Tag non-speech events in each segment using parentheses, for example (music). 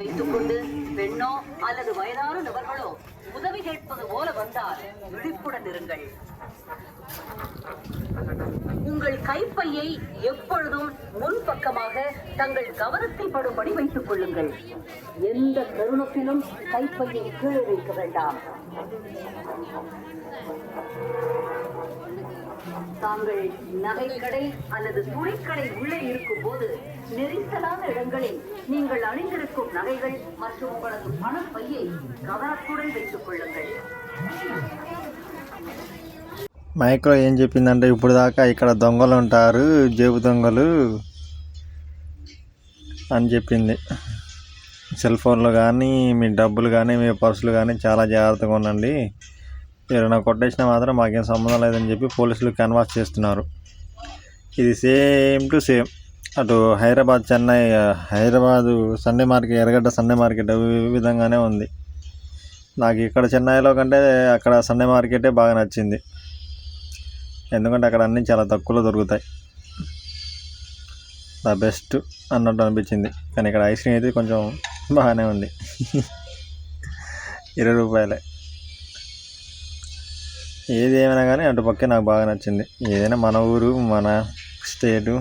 வைத்துக்கொண்டு பெண்ணோ அல்லது வயதான நபர்களோ உதவி கேட்பது போல வந்தால் விழிப்புடன் இருங்கள். உங்கள் கைப்பையை எப்பொழுதும் முன்பக்கமாக தங்கள் கவனத்தை படும்படி வைத்துக் கொள்ளுங்கள். எந்த தருணத்திலும் கைப்பையை கீழே வைக்க வேண்டாம். தாங்கள் நகைக்கடை அல்லது துணிக்கடை உள்ளே இருக்கும் போது நெரிசலான இடங்களில் நீங்கள் அணிந்திருக்கும் நகைகள் மற்றும் உங்களது பணப்பையை கவனத்துடன் வைத்துக் கொள்ளுங்கள். మైక్రో ఏం చెప్పిందంటే ఇప్పుడు దాకా ఇక్కడ దొంగలు ఉంటారు జేబు దొంగలు అని చెప్పింది. సెల్ ఫోన్లు కానీ మీ డబ్బులు కానీ మీ పర్సులు కానీ చాలా జాగ్రత్తగా ఉండండి. ఎవరైనా కొట్టేసినా మాత్రం మాకేం సంబంధం లేదని చెప్పి పోలీసులు కన్వాస్ చేస్తున్నారు. ఇది సేమ్ టు సేమ్ అటు Hyderabad Chennai Hyderabad Sunday market Erragadda Sunday market ఈ విధంగానే ఉంది. నాకు ఇక్కడ చెన్నైలో కంటే అక్కడ సండే మార్కెటే బాగా నచ్చింది. ఎందుకంటే అక్కడ అన్నీ చాలా తక్కువలో దొరుకుతాయి. ద బెస్ట్ అన్నట్టు అనిపించింది. కానీ ఇక్కడ ఐస్ క్రీమ్ అయితే కొంచెం బాగానే ఉంది. (laughs) ఇరవై రూపాయలే. ఏది ఏమైనా కానీ అటుపక్కే నాకు బాగా నచ్చింది. ఏదైనా మన ఊరు మన స్టేటు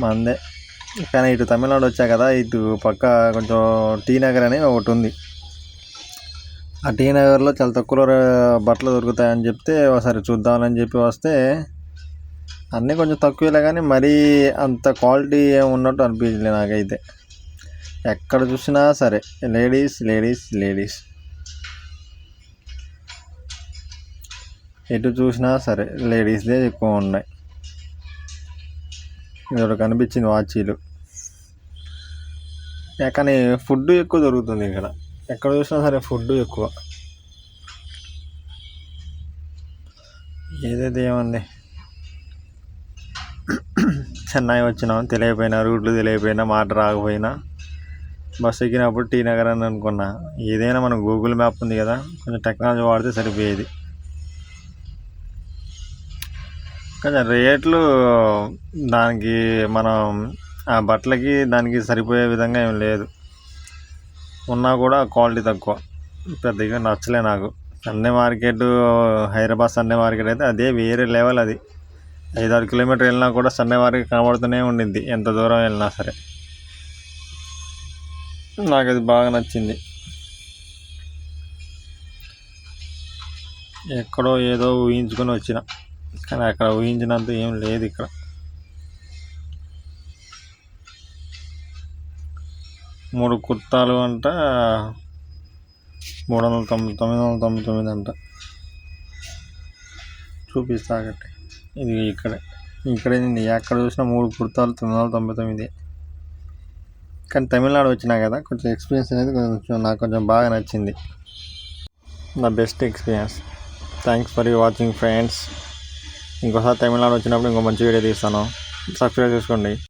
మందే. కానీ ఇటు తమిళనాడు వచ్చా కదా ఇటు పక్క కొంచెం టీ నగర్ అని ఒకటి ఉంది. ఆ టీ నగర్లో చాలా తక్కువలో బట్టలు దొరుకుతాయని చెప్తే ఒకసారి చూద్దామని చెప్పి వస్తే అన్నీ కొంచెం తక్కువలే కానీ మరీ అంత క్వాలిటీ ఏమి ఉన్నట్టు అనిపించలేదు నాకైతే. ఎక్కడ చూసినా సరే లేడీస్ లేడీస్ లేడీస్. ఎటు చూసినా సరే లేడీస్దే ఎక్కువ ఉన్నాయి. ఇక్కడ కనిపించింది వాచీలు. కానీ ఫుడ్ ఎక్కువ దొరుకుతుంది ఇక్కడ. ఎక్కడ చూసినా సరే ఫుడ్ ఎక్కువ. ఏదైతే ఏముంది? చెన్నై వచ్చినాం తెలియపోయినా రూట్లు తెలియపోయినా మాట రాకపోయినా బస్సు ఎక్కినప్పుడు టీ నగర్ అని అనుకున్నా. ఏదైనా మన గూగుల్ మ్యాప్ ఉంది కదా కొంచెం టెక్నాలజీ వాడితే సరిపోయేది. కొంచెం రేట్లు దానికి మనం ఆ బట్టలకి దానికి సరిపోయే విధంగా ఏం లేదు. ఉన్నా కూడా క్వాలిటీ తక్కువ. పెద్దగా నచ్చలే నాకు. Sunday market Hyderabad Sunday market అయితే అదే వేరే లెవెల్ అది. ఐదారు కిలోమీటర్ వెళ్ళినా కూడా సండే మార్కెట్ కనబడుతూనే ఉండింది ఎంత దూరం వెళ్ళినా సరే. నాకు అది బాగా నచ్చింది. ఎక్కడో ఏదో ఊహించుకొని వచ్చిన. కానీ అక్కడ ఊహించినంత ఏం లేదు ఇక్కడ. మూడు కుర్తాలు అంట మూడు వందల తొంభై తొమ్మిది వందల తొంభై తొమ్మిది అంట. చూపిస్తా ఒకటి ఇది ఇక్కడే. ఇక్కడే నేను ఎక్కడ చూసినా మూడు కుర్తాలు తొమ్మిది వందల తొంభై తొమ్మిది. కానీ తమిళనాడు వచ్చినా కదా కొంచెం ఎక్స్పీరియన్స్ అనేది కొంచెం నాకు కొంచెం బాగా నచ్చింది. నా best experience thanks for you watching friends ఇంకోసారి తమిళనాడు వచ్చినప్పుడు ఇంకో మంచి వీడియో తీస్తాను. సబ్స్క్రైబ్ చేసుకోండి.